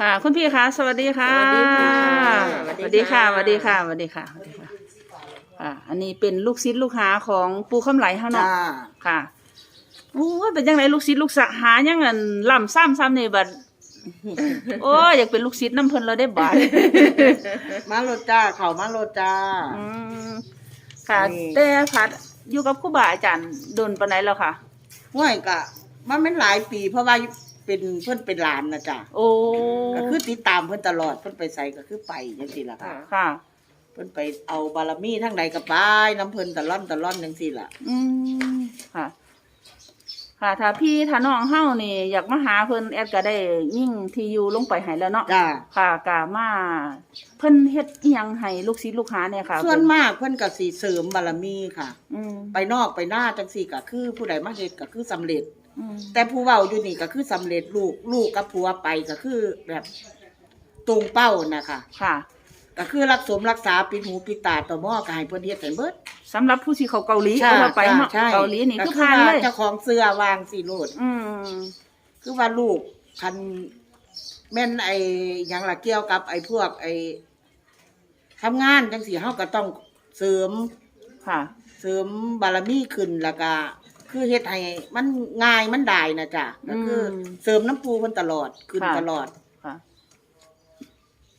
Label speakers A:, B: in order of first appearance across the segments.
A: ค่ะ คุณพี่คะสวัสดีค่ะ
B: สวัสดีค่ะ
A: สวัสดีค่ะสวัสดีค่ะสวัสดีค่ะสวัสดีค่ะอ่าอันนี้เป็นลูกศิษย์ลูกหาของปูคำไหลเฮา
B: จ้า
A: เนาะค่ะโอ้ยเป็นยังไงลูกศิษย์ลูกสหายังอันล่ำซ้ำซ้ำนี่บัดโอ้ยอยากเป็นลูกศิษย์น้ำเพิ่นเราได้บาด
B: มาโลดจ้าเขามาโลดจ้า
A: อืมค่ะ
B: นี่
A: แต่พัดอยู่กับครูบาอาจารย์โดนปานไหนแล้วค่ะ
B: ห้วยกะมันเป็นหลายปีเพราะว่า เป็นเพิ่นเป็นหลานนะจ้า
A: โอ้
B: ก็คือติดตามเพิ่นตลอดเพิ่นไปใส่ก็คือไปจังซี่ล่ะค่ะ
A: ค่ะ
B: เพิ่นไปเอาบารมีทั้งใดก็ไปน้ำเพิ่นตะล่อนตะล่อนจังซี่ล่ะ
A: อืมค่ะ ค่ะ ถ้าพี่ถ้าน้องเฮานี่ อยากมาหาเพิ่นแอดก็ได้ยิ่งที่อยู่ลงไปให้แล้วเนาะ
B: จ้า
A: ค่ะกามาเพิ่นเฮ็ดอิหยังให้ลูกศิษย์ลูกหาเนี่ยค่ะ
B: ส่วน
A: เพิ่
B: มากเพิ่นก็สิเสริมบารมีค่ะ
A: อืม
B: ไปนอกไปหน้าจังซี่ก็คือผู้ใดมาเฮ็ดก็คือสำเร็จ
A: อืม
B: แต่ผู้เว้าอยู่นี่ก็คือสำเร็จลูกลูกกับผัวไปก็คือแบบตรงเป้านะคะ
A: ค่ะ
B: ก็คือรักสมรักษาปิดหูปิดตาต่อหม้อก็ให้เพิ่นเฮ็ดให้เบิด
A: สำหรับผู้ที่เขาเกาหลี
B: ใช่
A: เอาเราไปเนาะ
B: ใช่
A: เกาหลีนี่
B: ก็
A: คือผ่านเลย
B: เจ้าของเสื้อวางสิโลด
A: อืม
B: คือว่าลูกคันแม่นไอ้หยังล่ะเกี่ยวกับไอ้พวกไอ้ทำงานจังซี่เฮาก็ต้องเสริม
A: ค่ะ
B: เสริมบารมีขึ้นแล้วก็ คือเฮ็ดให้มันง่ายมันได้นะจ๊ะก็คืออ
A: ม
B: เสริมน้ำปูเพิ่นตลอดขึ้น
A: ค่ะ
B: ตลอด
A: ค่ะ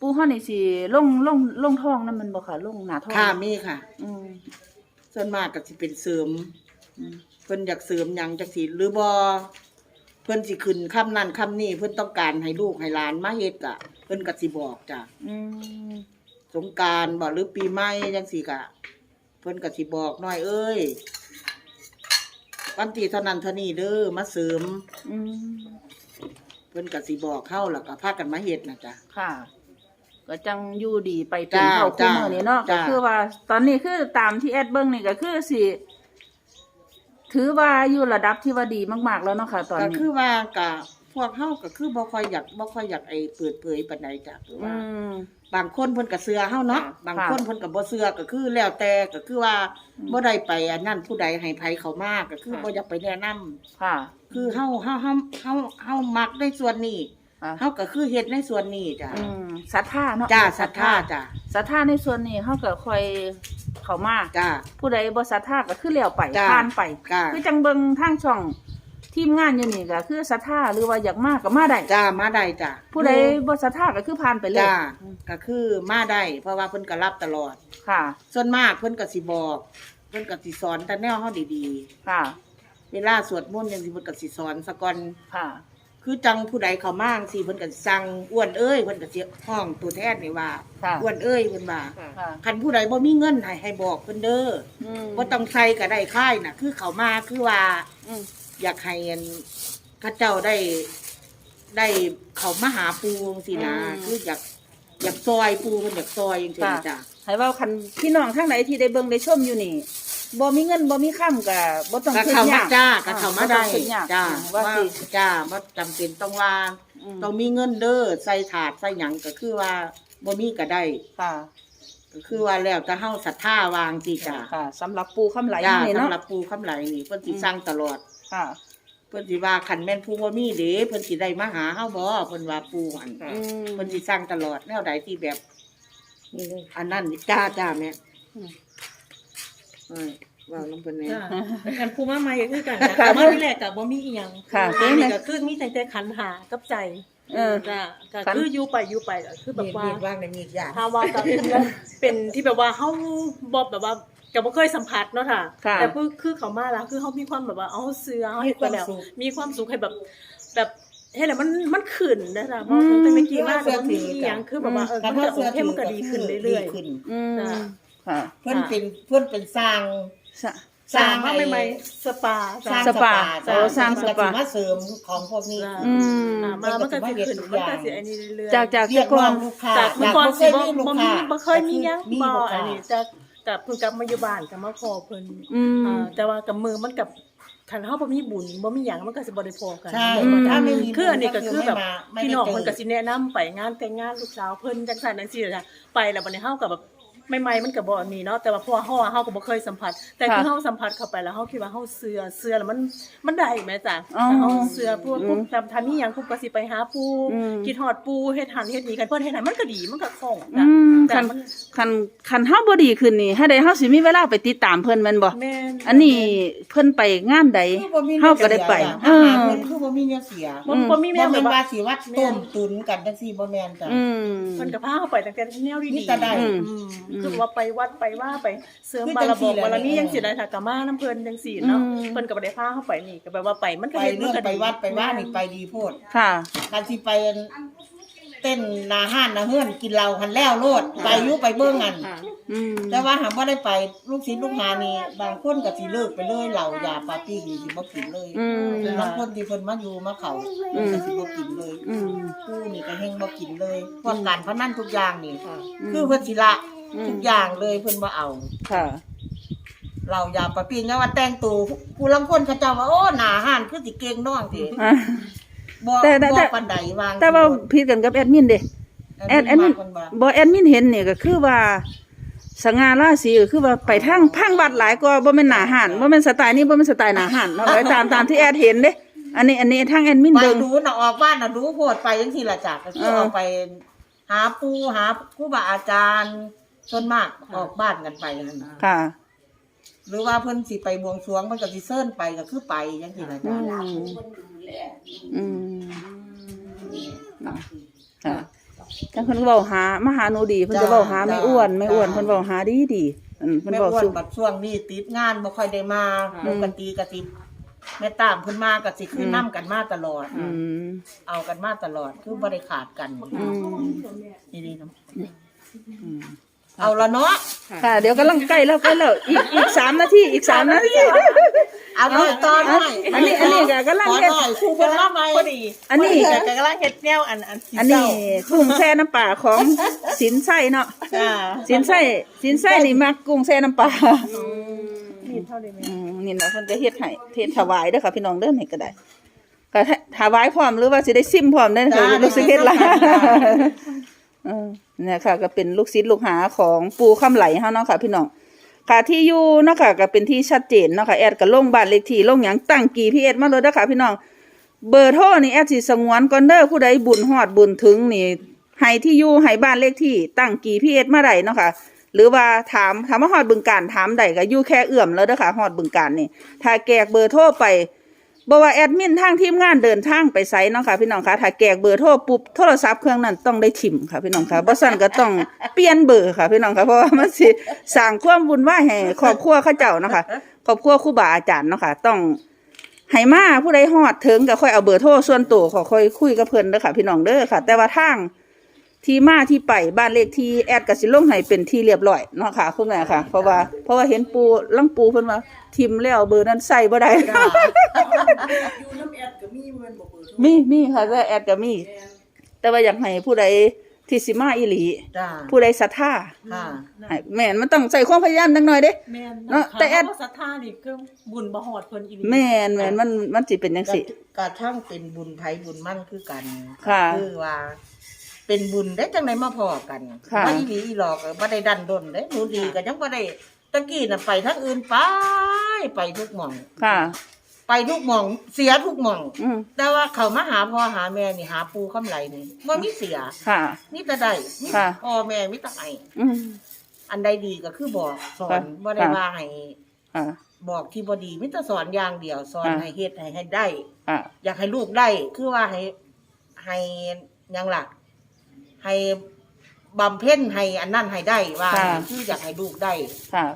A: ปูเฮานี่สิลงลงลงท้องนั่นมันบ่ค่ะลงหน้าท้อง
B: ค่ะมีค่ะ
A: อืม
B: ส่วนมากก็สิเป็นเสริม
A: อืม
B: เพิ่นอยากเสริมหยังจังสิหรือบ่เพิ่นสิขึ้นคำนั้นคำนี้เพิ่นต้องการให้ลูกให้หลานมาเฮ็ดกะเพิ่นก็สิบอกจ้ะ
A: อืม
B: สงกรารบ่หรือปีใหม่จังซี่กะเพิ่นก็สิบอกหน่อยเอ้ย วันที่เท่านั้นเท่านี้เด้อมาเสริม
A: อืม
B: เพิ่นก็สิบอกเข้าแล้วก็พากันมาเฮ็ดนะจ๊ะ
A: ค่ะ ก็จังอยู่ดีไปเป็น
B: จ้า
A: เท่าคู่
B: จ้า
A: มือนี่เนาะก็
B: จ้า
A: คือว่า ตอนนี้คือตามที่แอดเบิ้งนี่ก็คือสิถือว่าอยู่ระดับที่ว่าดีมาก ๆ แล้วเนาะค่ะ ตอน
B: ก็
A: นี้
B: คือว่ากะ พวกเฮาก็คือบ่ค่อยอยากบ่ค่อยอยากไอ้เปิดเผยปานใดจ้ะคือ
A: อื
B: ว่า
A: ม
B: บางคนเพิ่นก็เชื่อเฮาเนาะ
A: ค่ะ
B: บางคนเพิ่นก็บ่เชื่อก็คือแล้วแต่ก็คือว่า
A: อืม
B: บ่ได้ไปอันนั้นผู้ใดให้ไผเขามากก็คือ
A: ค่ะ
B: บ่อยากไปแนะนำ
A: ค่ะ
B: คือเฮาเฮาเฮาเฮาเฮามักในส่วนนี้
A: ค่ะ
B: เฮาก็คือเฮ็ดในส่วนนี้จ้ะ
A: อืมศรัทธาเนาะ
B: จ้าศรัทธาจ้ะ
A: ศรัทธาในส่วนนี้เฮาก็ค่อยเข้ามา
B: จ้า
A: ผู้ใดบ่ศรัทธาก็คือแล้วไป
B: จ้า
A: ผ่านไป
B: จ้า
A: คือจังเบิ่งทางช่อง ทีมงานอยู่นี่ก็คือศรัทธาหรือว่าอยากมาก็มาได้
B: จ้ามาได้จ้ะ
A: ผู้ใดบ่ศรัทธาก็คือผ่านไปเลย
B: จ้าก็คือมาได้เพราะว่าเพิ่นก็รับตลอด
A: ค่ะ
B: ส่วนมากเพิ่นก็สิบอก เพิ่นก็สิสอนแต่แนวเฮาดี
A: ค่ะ
B: ๆเวลาสวดมนต์จังซี่เพิ่นก็สิสอนซะก่อน
A: ค่ะ
B: คือจังผู้ใดเข้ามาจังซี่เพิ่นก็สิสั่งอ้วนเอ้ยเพิ่นก็สิห้องตัวแทนนี่ว่า
A: ค่ะ
B: อ้วนเอ้ยเพิ่นว่า
A: ค่ะ
B: คันผู้ใดบ่มีเงินให้ให้บอกเพิ่นเด้อ
A: อืม
B: บ่ต้องใส่ก็ได้ค่ายน่ะ คือเขามาคือว่า
A: อืม
B: อยากให้อันเขาเจ้าได้ ได้เขามาหาปูจังซี่นะคืออยากอยากซอยปูเพิ่นอยากซอยจังซี่นะจ้ะ
A: ให้เว่าคันพี่น้องทางไหนที่ได้เบิ่งได้ชมอยู่นี่บ่มีเงินบ่มีค่ำก็บ่ต้อง
B: ก็
A: คิด
B: เข้ายา
A: มา
B: กจ้าก็เข้ามาได้
A: บ่ต้องคิยาก
B: จ้า
A: ว่า
B: ว่า
A: สิ
B: จ้าบ่จำเป็นต้องว่า
A: ม
B: ต้องมีเงินเด้อใส่ถาดใส่หยังก็คือว่าบ่มีก็ได้
A: ค่ะ
B: ก็คือว่าแล้วจะเฮาศรัทธาวางสิจ้า
A: ค่ะสำหรับปูคำไหล
B: จ้า
A: นี่
B: สำ
A: เนาะ
B: หรับปูคำไหลนี่เพิ่นสิ
A: อืม
B: สั่งตลอด
A: ค่ะ
B: เพิ่นสิว่าคันแม่นผู้บ่มีเด้เพิ่นสิได้มาหาเฮาบ่เพิ่นว่าปูอัน
A: อืม
B: เพิ่นสิสั่งตลอดแนวใดที่แบบอันนั้นจ้าจ้าแม่
A: อืม
B: เอ้ยเว้าน้ำเพิ่นแหน่
C: จ้ะกันภูมิใหม่ก็คือกันค่ะมาที่แรกกับบ่มีอีหยัง
A: ค่ะ
C: อัน
A: เป็นไง
C: นี้ก็คือมีแต่แต่ขันหากับใจ
A: เออ
C: จ้ะก็
A: ขัน
C: คืออยู่ไปอยู่ไปก็คือแบบว่า
B: มีดว่างในมีดยา
C: ถ้าว่าก็เป็นที่แบบว่าเฮาบ่แบบว่า ก็บ่เคยสัมผัสเนาะค่ะ
A: ค่ะ
C: แต่คือคือเขามาแล้วคือเฮามีความแบบว่าเอาเสื้อเฮาเฮ็ดไปแล้วมีความสุขให้แบบ แบบเฮ็ดแล้วมันมันขึ้นนะจ๊ะเพราะตั้งแต่กี้มาก็บ่มีอีหยังคือแบบว่าเออมันก็โอเคมันก็ดีขึ้นเรื่อย
B: ดีขึ้น
A: อืม
C: จ้ะ
A: ค่ะ
B: เพิ่นเป็นเพิ่นเป็นสร้าง
A: สะ
C: ๆสร้างมาใหม่ๆสปา
B: สร้าง
A: สปา
B: จ้ะ
A: โอ้สร้างสปา
B: เพิ่นก็สิมาเสริมของพวกนี้
C: จ้ะ
A: อืม
C: อ่ามามันก็สิขึ้นมันก็สิอันนี้เรื่อยๆ
A: จากจาก
B: เรีย
A: แต่
B: ก
A: ก่อ
B: ร้อน งลูกค้า
C: จากเมื่อก่อนสิบ่
B: จาก
C: บ่
B: บ่
C: มี
B: เคยมี
C: บ่เคยมีหยัง
B: มี
C: บ่
B: ลูกค้า
C: อันนี้จะกั บเพิ่นกลับมาอยู่บ้านก็มาขอเพิ่น
A: อืม
C: อ่าแต่ว่ากับมือมันกับคันเฮาบ่มีบุญบ่มีหยังมันก็สิบ่ได้พอกัน
B: ใช่
A: อืม
B: ถ้าไม่มี
C: คืออันนี้ก็คือแบบ
B: ไม่
C: พี่
B: ได้
C: น้อง
B: เจ
C: เพิ่นก็สิแนะนำไปงานแต่งงานลูกสาวเพิ่นจังซั่นจังซี่จ้ะไปแล้วบัดนี้เฮาก็แบบ ใหม่ๆมันก็บ่มีเนาะแต่ว่าเพราะว่าเฮาอะเฮาก็บ่เคยสัมผัส แต่คือเฮาสัมผัสเข้าไปแล้วเฮาคิดว่าเฮาเสือเสือแล้วมันมันได้แม่จ้ะ
A: อ๋อ
C: เฮาเสือพวกพวกทำทำนี่หยังพวกก็สิไปหาปู
A: อืม
C: กินฮอดปูเฮ็ดหันเฮ็ดนี่กันเพิ่นเฮ็ดให้มันก็ดีมันก็คล่อง
A: อื
C: จ้ะ
A: ม
C: แต่
A: คัน
C: มัน
A: คันคันเฮาบ่ดีขึ้นนี่ให้ได้เฮาสิมีเวลาไปติดตามเพิ่นแม่นบ่
C: แม่น
A: อันนี้เพิ่นไปงานใด
B: คือบ่มี
A: เฮาก็ได้ไป
B: เอ
A: เอ
B: อ
A: อ
B: เพิ่นคือบ่มีเนื้อเสีย
C: บ่บ่มีแม่
B: บ่
C: แบ
B: แม่
C: บ
B: น
C: ว่า
B: ว่าสิว่าต้มตุนกันจังซี่บ่แม่นจ้ะ
A: อืม
C: เพิ่นก็พาเฮาไปตั้งแต่แนวดี
B: นี่
C: ๆ
B: ก็ได้
A: อืม
C: อืมคือว่าไปวัดไปว่าไปเสริม
B: คือบา
C: ร
B: จัง
C: บ
B: ซี่
C: อก
B: แหละ
C: บารมีจังซี่ได้ค่ะก็มาน้ำเพิ่นจังซี่เนาะเพิ่นก็บ่ได้พาเฮาไปนี่ก็แปลว่าไปมันก็
B: ไป
C: เฮ็ดมั
B: เรื่
C: น
B: อง
C: ก็
B: ไป
C: ดี
B: วัดไปว่านี่ไปดีโพด
A: ค่ะ
B: การสิไปเต้นหนาห้านหนาเฮือนกินเหล้าหันแล้วโลดไปอยู่ไปเบิ่งอัน
C: ค่ะ
A: อืม
B: แต่ว่าหากว่าได้ไปลูกศิษย์ลูกหานี่บางคนก็สิเลิกไปเลยเหล้ายาปาร์ตี้นี่สิบ่กินเลย
A: อืม
B: บางคนที่เพิ่นมาอยู่มาเขา
A: อืม
B: ก็สิบ่กินเลย
A: อืม
B: ผู้นี่ก็เฮงบ่กินเลยพวกการพนันทุกอย่างนี่
C: ค่ะ
B: คือเพิ่นสิละ
A: อืม
B: ทุกอย่างเลยเพิ่นบ่เอา
A: ค่ะ
B: เราอย่าปาร์ตี้นะว่าแต่งตัวผู้ลางคนเขาเจ้าว่าโอ้หน้าห้านคือสิเก่งน้องติ
A: อะ
B: บ่
A: แต่แต่แต่
B: บ่ปานใดวาง
A: แต่ว่าผิดกันกับแอดมินเด้ แอดแอดมิน
B: เพิ่ว่า
A: บ่แอดมินเห็นนี่ก็คือว่า สง่าราศีก็คือว่าไปทางพังวัดหลายก็บ่แม่นหน้าห้านบ่แม่นสไตล์นี้บ่แม่นสไตล์หน้าห้านเนาะไปตามตามที่แอดเห็นเด้ อันนี้อันนี้ทางแอดมิน
B: ไป
A: เบิ่ง
B: ดูน่ะออกบ้านน่ะดูโพดไปจังซี่ล่ะจ้ะก็คือ
A: เออ
B: ออกไป หาปู่หาครูบาอาจารย์ ส่วนมากออกบ้านกันไปนั่นน่ะ
A: ค่ะ
B: หรือว่าเพิ่นสิไปบวงสรวงมันก็สิเซิ้นไปก็คือไปจังซี่ล่ะ
A: อื
B: จ้ะ
A: มอืมค่ะแต่เพิ่นเว้าหามาหาหนูดีเพิ่นจะเว้าหาไม่อ้วนไม่อ้วนเพิ่นเว้าหาดีดีอืมเพิ่น
B: แม่
A: เว้า
B: อ้วน
A: สุ
B: บัดช่วงนี้ติดงานบ่ค่อยได้มาปกติก็สิแม่ตามเพิ่นมาก็สิคือนํกันมาตลอด
A: อืม
B: เอากันมาตลอดคือบ่ได้ขาดกัน
A: อืม
B: นี่ดีเนาะ
A: อืม
B: เอาละเนาะ
A: ค่ะ เดี๋ยวกำลังใกล้แล้วใกล้แล้วอีกอีกสามนาทีอีกสามนาที
B: เอาหน่อยตอนหน่อย
A: อันนี้อันนี้ก็กำลัง
B: ขอ
A: เฮ็ด
B: หน่อยครูเพิ่นว่าไหม
C: พอดี
A: อันนี้
C: แต่กำลังเฮ็ดแนวอันอันสี
A: อันนี้กุ้งแช่น้ำปลาของสินไส้เนาะ
C: จ้า
A: สินไส้สินไส้นี่มักกุ้งแช่น้ำปลา
C: มีเท่าได้ไหม
A: อืมนี่นะเพิ่นจะเฮ็ดให้เฮ็ดถวายเด้อค่ะพี่น้องเด้อนี่ก็ได้ก็ถวายพร้อมหรือว่าสิได้ซิมพร้อมได้อค่ะรู้สึกเฮ็ดหลายเออ เนี่ยค่ะก็เป็นลูกศิษย์ลูกหาของปู่คำไหลเฮาเนาะค่ะพี่น้องค่ะที่อยู่เนาะค่ะก็เป็นที่ชัดเจนเนาะค่ะแอดก็ลงบ้านเลขที่ลงหยังตั้งกี่พี่เอ็ดมาเลยเด้อค่ะพี่น้องเบอร์โทรนี่แอดสิสงวนก่อนเด้อผู้ใดบุญฮอดบุญถึงนี่ให้ที่อยู่ให้บ้านเลขที่ตั้งกี่พี่เอ็ดมาได้เนาะค่ะหรือว่าถามถามว่าฮอดบึงการถามใดก็อยู่แค่เอื้อมแล้วเด้อค่ะฮอดบึงการนี่ถ้าแกกเบอร์โทรไป บ่ว่าแอดมินทางทีมงานเดินทางไปไสเนาะค่ะพี่น้องค่ะถ้าแกกเบอร์โทรปุ๊บโทรศัพท์เครื่องนั้นต้องได้ทิมค่ะพี่น้องค่ะบ่ซั่นก็ต้องเปลี่ยนเบอร์ค่ะพี่น้องค่ะเพราะว่ามันสิสร้างความวุ่นวายให้ครอบครัวเขาเจ้าเนาะค่ะครอบครัวครูบาอาจารย์เนาะค่ะต้องให้มาผู้ใดฮอดถึงก็ค่อยเอาเบอร์โทรส่วนตัวขอค่อยคุยกับเพิ่นเด้อค่ะ พี่น้องเด้อค่ะ แต่ว่าทาง ที่มาที่ไปบ้านเลขที่แอดก็สิลงให้เป็นที่เรียบร้อยเนาะค่ะคุณแม่ค่ะ เพราะว่าเพราะว่าเห็นปูลังปูเพิ่นว่าทิมแล้วเบอร์นั้นใส่บ่ได้
B: จ้า
A: มีมีค่ะแต่แอดก็มี แต่ว่าอยากให้ผู้ใดที่สิมาอีหลี
B: จ้า
A: ผู้ใดศรัทธา
B: ค่ะ
A: ให้แม่นมันต้องใส่ความพยายามจักหน่อยเด้
C: แม่น
A: เนาะแต่แอด
C: เขาว่าศรัทธานี่คือบุญบ่ฮอดเพิ่นอีหลี
A: แม่นแม่นมันมันสิเป็นจังซี่
B: กระทั่งเป็นบุญไผบุญมั่นคือกัน
A: ค่ะ
B: คือว่า เป็นบุญได้จังไดมาพอกัน
A: ค่ะ
B: ว่าอีหลีอีหลอกก็บ่ได้ดันดนเด้หนูดีก็ยังบ่ได้ตะกี้น่ะไปทั้งอื่นไปไปทุกหม่อง
A: ค่ะ
B: ไปทุกหม่อง เสียทุกหม่อง
A: อืม
B: แต่ว่าเขามาหาพ่อหาแม่นี่หาปูคำไหลนี่บ่มีเสีย
A: ค่ะ
B: มีแต่ได้มี
A: ค่ะ
B: พ่อแม่มีแต่ให้
A: อืม
B: อันใดดีก็คือบอกสอน
A: ค่ะ
B: บ่ได้
A: ค่ะ
B: ว่าให้
A: ค่ะ
B: บอกที่บ่ดีมีแต่สอนอย่างเดียวสอน
A: ค่ะ
B: ให้เฮ็ดให้ให้ได้
A: ค่ะ
B: อยากให้ลูกได้ คือว่าให้ให้หยังล่ะ ให้บำเพ็ญให้อันนั้นให้ได้ว่า
A: ค่ะ
B: คืออยากให้ลูกได้
A: ค่ะ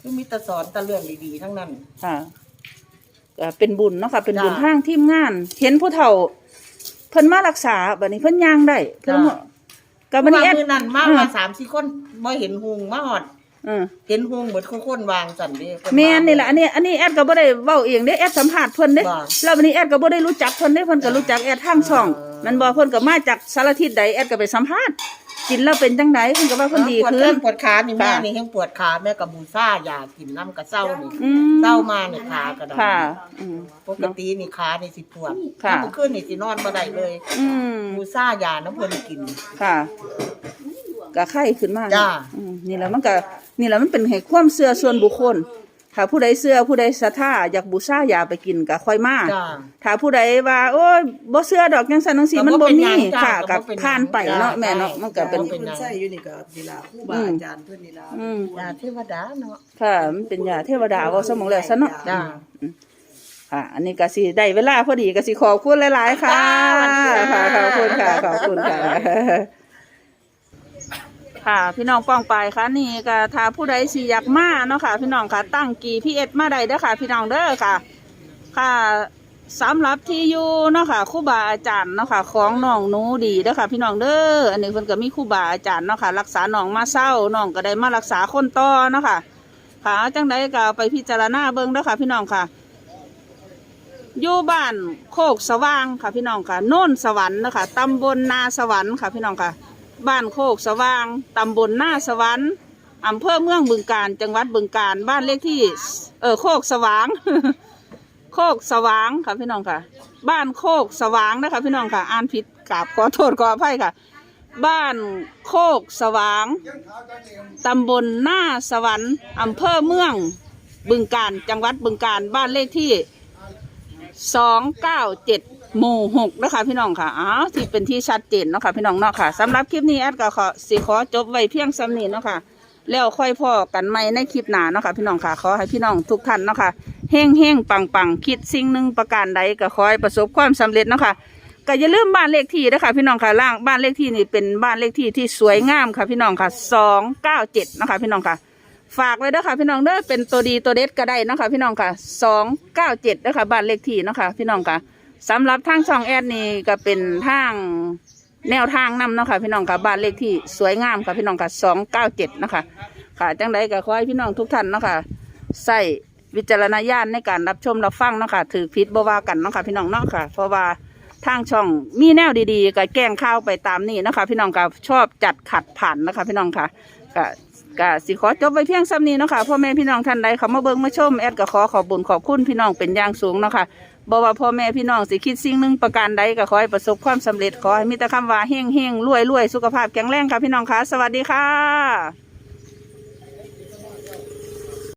B: คือมีแต่สอนแต่เรื่องดีๆทั้งนั้น
A: ค่ะก็เป็นบุญเนาะค่ะ เป็นบุญ
B: จ้ะ
A: ทางทีมงาน เห็นผู้เฒ่า เพิ่นมารักษาบัดนี้เพิ่นย่างได้ เพิ่น
B: จ้ะ
A: ก็บัดนี้
B: ว่า
A: แอด
B: มือนั้นมา
A: อืม
B: มาสามสี่คนบ่เห็นหุงมาหอด
A: เออ
B: เห็นหุงเหมือนคนๆวางสั่นเด้เพิ่
A: แม่น
B: ว่า
A: นี่แหละอันนี้ อันนี้แอดก็บ่ได้เว้าเองเด้แอดสัมภาษณ์เพิ่นเด้
B: บ่
A: แล้ววันนี้แอดก็บ่ได้รู้จักเพิ่นเด้เพิ่นก็รู้จักแอดทางช่อง
B: เออ
A: มันบ่เพิ่นก็มาจากสารทิศใดแอดก็ไปสัมภาษณ์กินแล้วเป็นจังไดเพิ่นก็ว่าเพิ่นดี
B: ปวด
A: ขึ้
B: แข้
A: น
B: งปวดขานี่แม่
A: ค่ะ
B: นี่ยังปวดขาแม่กับบูซ่ายากินน้ำกระเซ้านี่
A: อืม
B: เศร้ามานี่ขาก็ได้
A: ค่ะอืม
B: ปกตินี่ขานี่สิปวด
A: ค่ะ
B: เมื่อคืนนี่สินอนบ่ได้เลย
A: อืม
B: บูซ่ายาน้ำเพิ่นกิน
A: ค่ะก็ไข้ขึ้นมา
B: จ้า
A: อืมนี่แหละมันก็นี่แหละมันเป็นให้ความเชื่อส่วนบุคคล ถ้าผู้ใดเชื่อผู้ใดศรัทธาอยากบูชาอยากไปกินก็ค่อยมา
B: จ้า
A: ถ้าผู้ใดว่า โอ้ยบ่เชื่อดอกจังซั่นจังซี่
B: ก็
A: มัน
B: บ่
A: บ่
B: เป็น
A: มี
B: หยังจ้ะ
A: ค่ะ
B: ก็
A: ก็
B: บ่เป็นหยัง
A: ผ่านไปเนาะ
B: จ้ะ
A: แม่เนาะมันก็เป็น
B: จ้ะ
D: เพิ่นใส่อยู่นี่ก็นี่ล่ะครูบาอาจารย์เพิ่นนี่ล่ะ
A: อืม
B: ยาเทวดาเนาะ
A: ค่ะมันเป็นยาเทวดาเว้าสมองแล้วซะเนาะ
B: จ้า
A: ค่ะ อันนี้ก็สิได้เวลาพอดีก็สิขอบคุณหลาย ๆ ค่ะค่ะ ขอบคุณค่ะ ขอบคุณค่ะ ค่ะ พี่น้องป้องไปค่ะนี่ก็ถ้าผู้ใดสิอยากมาเนาะค่ะ พี่น้องค่ะตั้งกี่พี่เอ็ดมาได้เด้อค่ะ พี่น้องเด้อค่ะ ค่ะสำหรับที่อยู่เนาะค่ะครูบาอาจารย์เนาะค่ะของน้องหนูดีเด้อค่ะ พี่น้องเด้ออันนี้เพิ่นก็มีครูบาอาจารย์เนาะค่ะ รักษาน้องมาเศร้าน้องก็ได้มารักษาคนต่อเนาะค่ะค่ะจังใดก็ไปพิจารณาเบิ่งเด้อค่ะ พี่น้องค่ะอยู่บ้านโคกสว่างค่ะพี่น้องค่ะโน่นสวรรค์นะคะตำบลนาสวรรค์ค่ะพี่น้องค่ะ บ้านโคกสว่าง ตำบลหน้าสวรรค์อำเภอเมืองบึงการ จังหวัดบึงการ บ้านเลขที่ เออโคกสว่าง โคกสว่างค่ะพี่น้องค่ะ บ้านโคกสว่างนะคะพี่น้องค่ะ อ่านผิดกราบขอโทษขออภัยค่ะ บ้านโคกสว่าง ตำบลหน้าสวรรค์อำเภอเมืองบึงการ จังหวัดบึงการ บ้านเลขที่สองเก้าเจ็ด หมู่หกนะคะพี่น้องค่ะอ้าวที่เป็นที่ชัดเจนเนาะค่ะพี่น้องเนาะค่ะสำหรับคลิปนี้แอดก็ขอสิขอจบไว้เพียงสำนี้เนาะค่ะแล้วค่อยพอกันใหม่ในคลิปหน้าเนาะค่ะพี่น้องค่ะขอให้พี่น้องทุกท่านเนาะค่ะเฮงเฮงปังปังคิดสิ่งหนึ่งประการใดก็ขอให้ประสบความสำเร็จเนาะค่ะก็อย่าลืมบ้านเลขที่นะคะพี่น้องค่ะล่างบ้านเลขที่นี่เป็นบ้านเลขที่ที่สวยงามค่ะพี่น้องค่ะสองเก้าเจ็ดนะคะพี่น้องค่ะฝากไว้ด้ค่ะพี่น้องเด้อเป็นตัวดีตัวเด็ดก็ได้เนาะค่ะพี่น้องค่ะสองเก้าเจ็ดเด้อค่ะบ้านเลขที่เนาะค่ะพี่น้องค่ะ สำหรับทางช่องแอดนี่ก็เป็นทางแนวทางนำเนาะค่ะพี่น้องค่ะบ้านเลขที่สวยงามค่ะพี่น้องค่ะสองเก้าเจ็ดนะคะ ค่ะจังใดก็ขอให้พี่น้องทุกท่านเนาะค่ะใส่วิจารณญาณในการรับชมรับฟังเนาะค่ะถือพิษบวากันเนาะค่ะพี่น้องเนาะค่ะ เพราะว่าทางช่องมีแนวดีๆก็แกล้งข้าวไปตามนี้เนาะคะพี่น้องค่ะชอบจัดขัดผ่านเนาะคะพี่น้องค่ะก็ก็สิขอจบไปเพียงซ้ำนี้เนาะค่ะพ่อแม่พี่น้องท่านใดเขามาเบิ่งมาชมแอดก็ขอขอบบุญขอบคุณพี่น้องเป็นอย่างสูงเนาะค่ะ บอกว่าพ่อแม่พี่น้องสิคิดสิ่งหนึ่งประการใดก็ขอให้ประสบความสำเร็จขอให้มีแต่คำว่าเฮงเฮงรวยรวยสุขภาพแข็งแรงค่ะพี่น้องค่ะ สวัสดีค่ะ